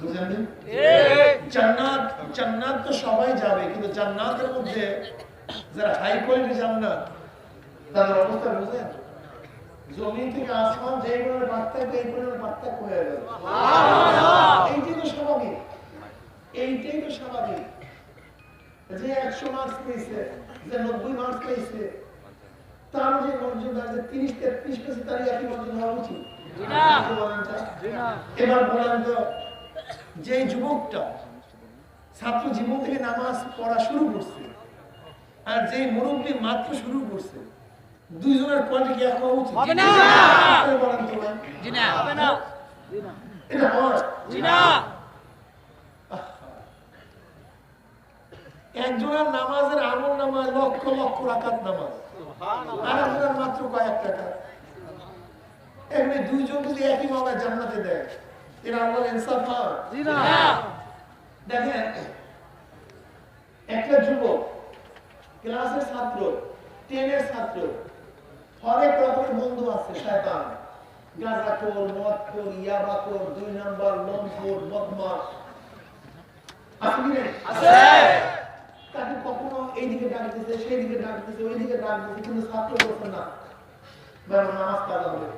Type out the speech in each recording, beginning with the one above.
বুঝলেন জান্নাত জান্নাত তো সবাই যাবে কিন্তু জান্নাতের মধ্যে যারা হাই কোয়ালিটি জান্নাত তাদের অবস্থা বুঝেন জমিন থেকে আসমান যে পরিমাণে পার্থক্য এই পরিমাণে পার্থক্য হয়ে গেল। এইটাই তো স্বাভাবিক। এইটাই তো স্বাভাবিক। যে একশো মার্কস পেয়েছে যে নব্বই মার্কস পেয়েছে তার যে মর্যাদা যে তিরিশ তেত্রিশ পেয়েছে তার একই মর্যাদা হওয়া উচিত? এবার বলেন তো যে যুবকটা ছাত্র জীবন থেকে নামাজ পড়া শুরু করছে আর যে মুরব্বী মাত্র শুরু করছে দুইজনের কোয়ালিটি এক হওয়া উচিত? হবে না। বলেন তো জি না হবে না। এটা হয়। জি না। একজনের নামাজের আমল নামাজ লক্ষ লক্ষ রাকাত নামাজ। আর একজনের মাত্র কয়েক টাকা এমনি দুইজন যদি একই মামলা জান্নাতে দেয় এরা আল্লাহর ইনসাফ হয়। জি না। দেখেন একটা যুবক ক্লাসের ছাত্র টেনের ছাত্র হরেক রকমের বন্ধু আছে শয়তান। গাঁজাখোর মদখোর ইয়াবাখোর দুই নাম্বার বদমাস তাকে কখনো এইদিকে ডাক দিতেছে সেইদিকে ডাক দিতেছে ওইদিকে ডাক দিতেছে কিন্তু ছাত্র বলছে না নামাজ হবে।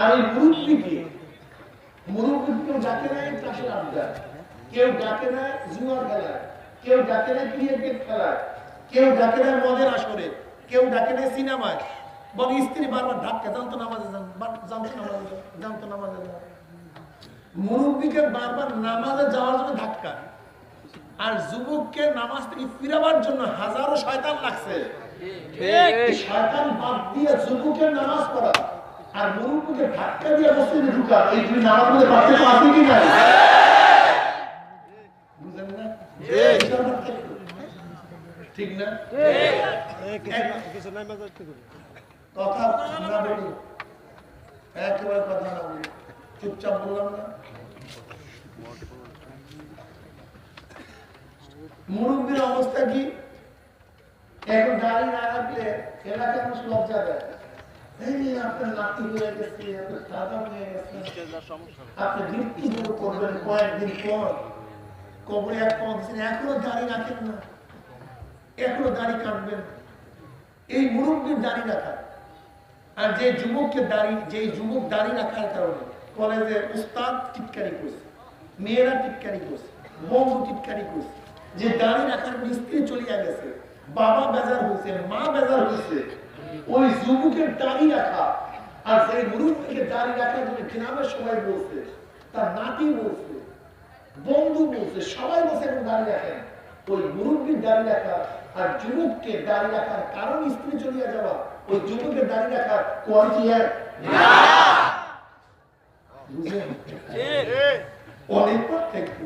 আর এই মুরব্বীকে মুরব্বী কেউ ডাকে নাই চাষের কেউ ডাকে না জুয়ার খেলায়। কেউ ডাকে না ক্রিকেট খেলায়। কেউ ডাকে না মদের আসরে। কেউ ডাকে না সিনেমায়। বল স্ত্রী বারবার ধাক্কা, জানতো নামাজে যান জানতো নামাজে জানতো নামাজে যান মুরব্বীকে বারবার নামাজে যাওয়ার জন্য ধাক্কা। আর যুবককে নামাজ থেকে ফিরাবার জন্য হাজারো শয়তান লাগছে। শয়তান বাদ দিয়ে যুবকের নামাজ পড়া। আর মুরব্বীকে ধাক্কা দিয়ে মসজিদে ঢুকা এই দুই নামাজ মধ্যে পার্থক্য আছে কি নাই? বুঝলেন না? এটার পার্থক্য। ঠিক। না কথা না বলি। একেবারে কথা না বলি। চুপচাপ বললাম না? মুরব্বীর অবস্থা কি? এখন গাড়ি না রাখলে এলাকার মানুষ লজ্জা দেয় এই দাড়ি দাড়ি মুরব্বীর দাড়ি রাখা। আর যে যুবককে দাড়ি, যে যুবক দাড়ি রাখার কারণে কলেজে উস্তাদ টিটকারি করছে, মেয়েরা টিটকারি করছে, বন্ধু টিটকারি করছে। যে দাড়ি রাখার পর স্ত্রী চলিয়া গেছে বাবা বেজার হয়েছে মা বেজার হয়েছে। ওই যুবকের দাড়ি রাখা। আর সেই মুরব্বীকে দাড়ি রাখার জন্য গ্রামের সবাই বলছে তার নাতি বলছে বন্ধু বলছে সবাই বলছে এখন দাড়ি রাখেন। ওই মুরব্বীর দাড়ি রাখা আর যুবককে দাড়ি রাখার কারণ স্ত্রী চলিয়া যাওয়া। ওই যুবকের দাড়ি রাখার কোয়ালিটি এক বুঝলেন? অনেক পার্থক্য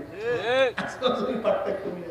আসমান জমির পার্থক্য নিয়ে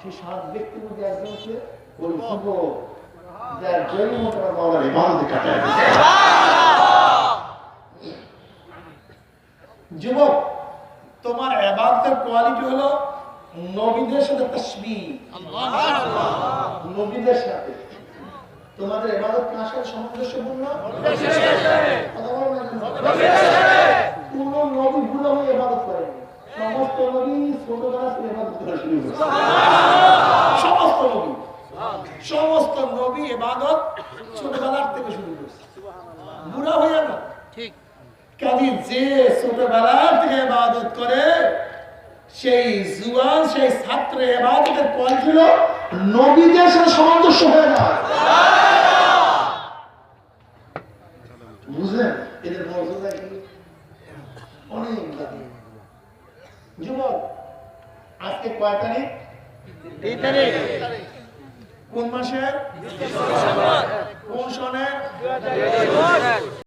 সেই সাত ব্যক্তির মধ্যে একজন হচ্ছে ওই যুবক যার জন্ম তার বাবার ইবাদতে কাটায় যুবক, তোমার এবাদতের কোয়ালিটি হলো নবীদের সাথে তসবিহ। নবীদের সাথে। তোমাদের এবাদত কার সাথে সামঞ্জস্যপূর্ণ? কেন? নবী ভুলো হয়ে এবাদত করেনি। সমস্ত নবী ছোটবেলা এবাদত করা শুরু করেছে সমস্ত নবী সমস্ত নবী এবাদত ছোটবেলার থেকে শুরু করছে বুড়া হয়ে না ঠিক কাজী যে ছোটবেলার থেকে ইবাদত করে সেই জুয়ান সেই ছাত্র ইবাদতের পয়েন্ট ছিল নবীদের সাথে সামঞ্জস্য হয়ে যায়। বুঝলেন? এদের মর্যাদা অনেক যুবক আজকে কয় তারিখ? এই তারিখ। কোন মাসের? কোন সনের?